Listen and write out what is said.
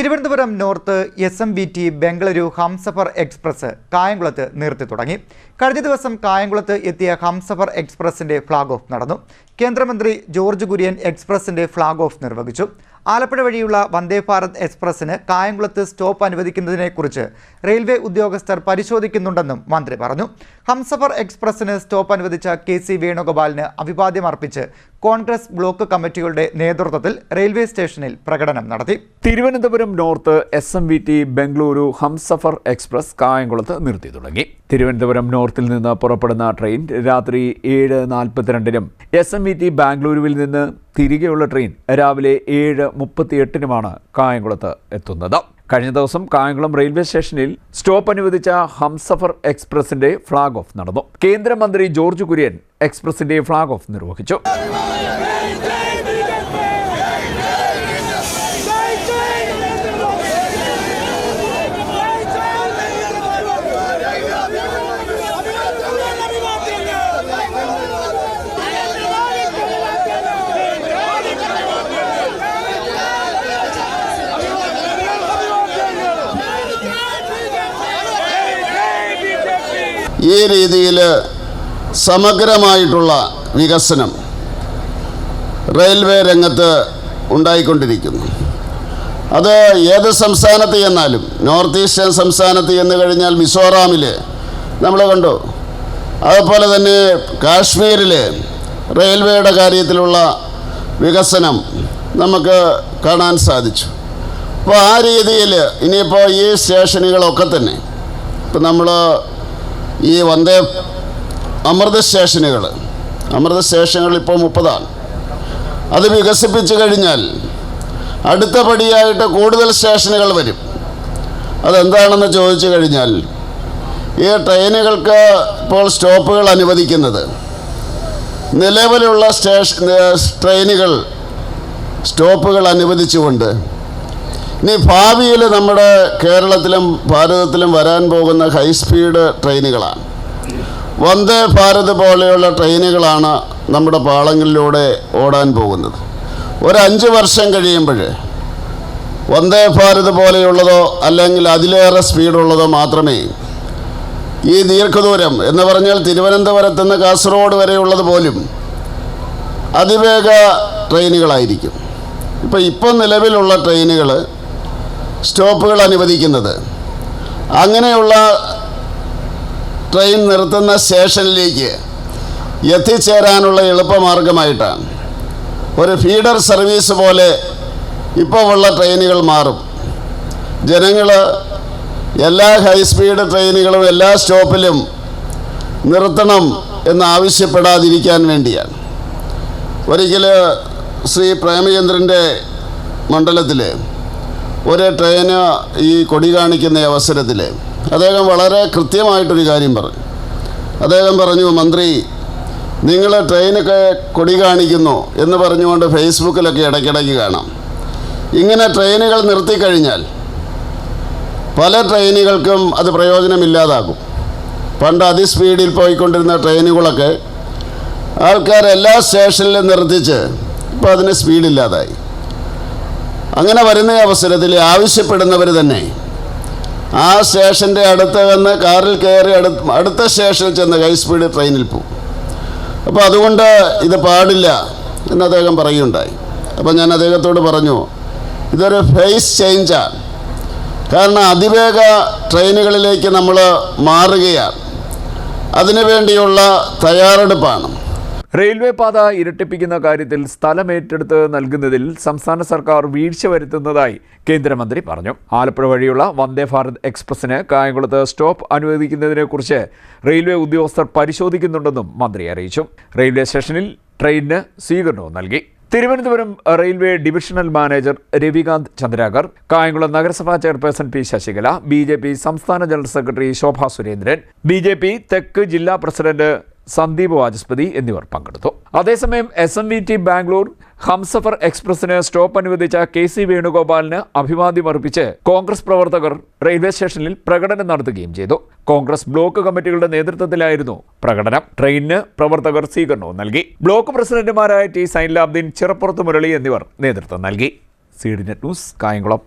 Thiruvananthapuram north S M B T Bengaluru Humsafar express കായംകുളത്ത് നിർത്തി തുടങ്ങി. കഴിഞ്ഞ ദിവസം കായംകുളത്ത് എത്തിയ ഹംസഫർ എക്സ്പ്രസിന്റെ ഫ്ളാഗ് ഓഫ് നടന്നു. കേന്ദ്രമന്ത്രി ജോർജ് കുര്യൻ എക്സ്പ്രസിന്റെ ഫ്ളാഗ് ഓഫ് നിർവഹിച്ചു. ആലപ്പുഴ വഴിയുള്ള വന്ദേ ഭാരത് എക്സ്പ്രസിന് കായംകുളത്ത് സ്റ്റോപ്പ് അനുവദിക്കുന്നതിനെക്കുറിച്ച് റെയിൽവേ ഉദ്യോഗസ്ഥർ പരിശോധിക്കുന്നുണ്ടെന്നും മന്ത്രി പറഞ്ഞു. ഹംസഫർ എക്സ്പ്രസിന് സ്റ്റോപ്പ് അനുവദിച്ച കെ സി വേണുഗോപാലിന് അഭിവാദ്യം അർപ്പിച്ച് കോൺഗ്രസ് ബ്ലോക്ക് കമ്മിറ്റികളുടെ നേതൃത്വത്തിൽ റെയിൽവേ സ്റ്റേഷനിൽ പ്രകടനം നടത്തി. Thiruvananthapuram north S M V T Bengaluru Humsafar express കായംകുളത്ത് നിർത്തി തുടങ്ങി. തിരുവനന്തപുരം നോർത്തിൽ നിന്ന് പുറപ്പെടുന്ന ട്രെയിൻ രാത്രി ഏഴ് നാൽപ്പത്തിരണ്ടിനും എസ് എം വി ടി ബാംഗ്ലൂരുവിൽ നിന്ന് തിരികെയുള്ള ട്രെയിൻ രാവിലെ ഏഴ് മുപ്പത്തിയെട്ടിനുമാണ് കായംകുളത്ത് എത്തുന്നത്. കഴിഞ്ഞ ദിവസം കായംകുളം റെയിൽവേ സ്റ്റേഷനിൽ സ്റ്റോപ്പ് അനുവദിച്ച ഹംസഫർ എക്സ്പ്രസിന്റെ ഫ്ളാഗ് ഓഫ് നടന്നു. കേന്ദ്രമന്ത്രി ജോർജ് കുര്യൻ എക്സ്പ്രസിന്റെ ഫ്ളാഗ് ഓഫ് നിർവഹിച്ചു. ഈ രീതിയിൽ സമഗ്രമായിട്ടുള്ള വികസനം റെയിൽവേ രംഗത്ത് ഉണ്ടായിക്കൊണ്ടിരിക്കുന്നു. അത് ഏത് സംസ്ഥാനത്ത് ചെന്നാലും നോർത്ത് ഈസ്റ്റേൺ സംസ്ഥാനത്ത് ചെന്ന് കഴിഞ്ഞാൽ മിസോറാമിൽ നമ്മൾ കണ്ടു. അതുപോലെ തന്നെ കാശ്മീരിൽ റെയിൽവേയുടെ കാര്യത്തിലുള്ള വികസനം നമുക്ക് കാണാൻ സാധിച്ചു. അപ്പോൾ ആ രീതിയിൽ ഇനിയിപ്പോൾ ഈ സ്റ്റേഷനുകളൊക്കെ തന്നെ ഇപ്പം നമ്മൾ ഈ വന്ദേ അമൃത സ്റ്റേഷനുകൾ അമൃത സ്റ്റേഷനുകൾ ഇപ്പോൾ മുപ്പതാണ്. അത് വികസിപ്പിച്ചു കഴിഞ്ഞാൽ അടുത്ത പടിയായിട്ട് കൂടുതൽ സ്റ്റേഷനുകൾ വരും. അതെന്താണെന്ന് ചോദിച്ചു കഴിഞ്ഞാൽ ഈ ട്രെയിനുകൾക്ക് ഇപ്പോൾ സ്റ്റോപ്പുകൾ അനുവദിക്കുന്നത്. നിലവിലുള്ള സ്റ്റേഷൻ ട്രെയിനുകൾ സ്റ്റോപ്പുകൾ അനുവദിച്ചുകൊണ്ട് ഇനി ഭാവിയിൽ നമ്മുടെ കേരളത്തിലും ഭാരതത്തിലും വരാൻ പോകുന്ന ഹൈസ്പീഡ് ട്രെയിനുകളാണ്. വന്ദേ ഭാരത് പോലെയുള്ള ട്രെയിനുകളാണ് നമ്മുടെ പാളങ്ങളിലൂടെ ഓടാൻ പോകുന്നത്. ഒരു അഞ്ച് വർഷം കഴിയുമ്പോൾ വന്ദേ ഭാരത് പോലെയുള്ളതോ അല്ലെങ്കിൽ അതിലേറെ സ്പീഡുള്ളതോ മാത്രമേ ഈ ദീർഘദൂരം എന്ന് പറഞ്ഞാൽ തിരുവനന്തപുരത്ത് നിന്ന് കാസർഗോഡ് വരെയുള്ളത് പോലും അതിവേഗ ട്രെയിനുകളായിരിക്കും. ഇപ്പോൾ ഇപ്പം നിലവിലുള്ള ട്രെയിനുകൾ സ്റ്റോപ്പുകൾ അനുവദിക്കുന്നത്. അങ്ങനെയുള്ള ട്രെയിൻ നിർത്തുന്ന സ്റ്റേഷനിലേക്ക് എത്തിച്ചേരാനുള്ള എളുപ്പമാർഗമായിട്ടാണ്. ഒരു ഫീഡർ സർവീസ് പോലെ ഇപ്പോൾ ഉള്ള ട്രെയിനുകൾ മാറും. ജനങ്ങൾ എല്ലാ ഹൈസ്പീഡ് ട്രെയിനുകളും എല്ലാ സ്റ്റോപ്പിലും നിർത്തണം എന്നാവശ്യപ്പെടാതിരിക്കാൻ വേണ്ടിയാണ്. ഒരിക്കൽ ശ്രീ പ്രേമചന്ദ്രന്റെ മണ്ഡലത്തിൽ ഒരു ട്രെയിന് ഈ കൊടി കാണിക്കുന്ന അവസരത്തിൽ അദ്ദേഹം വളരെ കൃത്യമായിട്ടൊരു കാര്യം പറഞ്ഞു. അദ്ദേഹം പറഞ്ഞു മന്ത്രി നിങ്ങൾ ട്രെയിനൊക്കെ കൊടി കാണിക്കുന്നു എന്ന് പറഞ്ഞുകൊണ്ട് ഫേസ്ബുക്കിലൊക്കെ ഇടയ്ക്കിടയ്ക്ക് കാണാം. ഇങ്ങനെ ട്രെയിനുകൾ നിർത്തിക്കഴിഞ്ഞാൽ പല ട്രെയിനുകൾക്കും അത് പ്രയോജനമില്ലാതാകും. പണ്ട് അതിസ്പീഡിൽ പോയിക്കൊണ്ടിരുന്ന ട്രെയിനുകളൊക്കെ ആൾക്കാർ എല്ലാ സ്റ്റേഷനിലും നിർത്തിച്ച് ഇപ്പോൾ അതിന് സ്പീഡില്ലാതായി അങ്ങനെ വരുന്ന അവസരത്തിൽ ആവശ്യപ്പെടുന്നവർ തന്നെ ആ സ്റ്റേഷന്റെ അടുത്ത് വന്ന് കാറിൽ കയറി അടുത്ത് അടുത്ത സ്റ്റേഷനിൽ ചെന്ന് ഹൈ സ്പീഡ് ട്രെയിനിൽ പോകും അപ്പോൾ അതുകൊണ്ട് ഇത് പാടില്ല എന്ന് അദ്ദേഹം പറയുകയുണ്ടായി. അപ്പോൾ ഞാൻ അദ്ദേഹത്തോട് പറഞ്ഞു ഇതൊരു ഫേസ് ചേഞ്ചാണ് കാരണം അതിവേഗ ട്രെയിനുകളിലേക്ക് നമ്മൾ മാറുകയാണ്. അതിനു വേണ്ടിയുള്ള തയ്യാറെടുപ്പാണ്. റെയിൽവേ പാത ഇരട്ടിപ്പിക്കുന്ന കാര്യത്തിൽ സ്ഥലം ഏറ്റെടുത്ത് നൽകുന്നതിൽ സംസ്ഥാന സർക്കാർ വീഴ്ച വരുത്തുന്നതായി കേന്ദ്രമന്ത്രി പറഞ്ഞു. ആലപ്പുഴ വഴിയുള്ള വന്ദേ ഭാരത് എക്സ്പ്രസിന് കായംകുളത്ത് സ്റ്റോപ്പ് അനുവദിക്കുന്നതിനെക്കുറിച്ച് റെയിൽവേ ഉദ്യോഗസ്ഥർ പരിശോധിക്കുന്നുണ്ടെന്നും മന്ത്രി അറിയിച്ചു. റെയിൽവേ സ്റ്റേഷനിൽ ട്രെയിനിന് സ്വീകരണവും നൽകി. Thiruvananthapuram railway divisional manager Ravikant Chandrakar Kayamkulam നഗരസഭാ ചെയർപേഴ്സൺ പി ശശികല ബി സംസ്ഥാന general secretary Shobha Surendran B തെക്ക് ജില്ലാ പ്രസിഡന്റ് സന്ദീപ് വാചസ്പതി എന്നിവർ പങ്കെടുത്തു. അതേസമയം S M V T Bangalore Humsafar എക്സ്പ്രസിന് stop അനുവദിച്ച കെ സി വേണുഗോപാലിന് അഭിവാദ്യം അർപ്പിച്ച് കോൺഗ്രസ് പ്രവർത്തകർ റെയിൽവേ സ്റ്റേഷനിൽ പ്രകടനം നടത്തുകയും ചെയ്തു. കോൺഗ്രസ് ബ്ലോക്ക് കമ്മിറ്റികളുടെ നേതൃത്വത്തിലായിരുന്നു പ്രകടനം. ട്രെയിനിന് പ്രവർത്തകർ സ്വീകരണവും നൽകി. ബ്ലോക്ക് പ്രസിഡന്റുമാരായ ടി സൈൻലാബ്ദീൻ ചിറപ്പുറത്ത് മുരളി എന്നിവർ നേതൃത്വം നൽകി. സീഡിനെറ്റ് ന്യൂസ് കായംകുളം.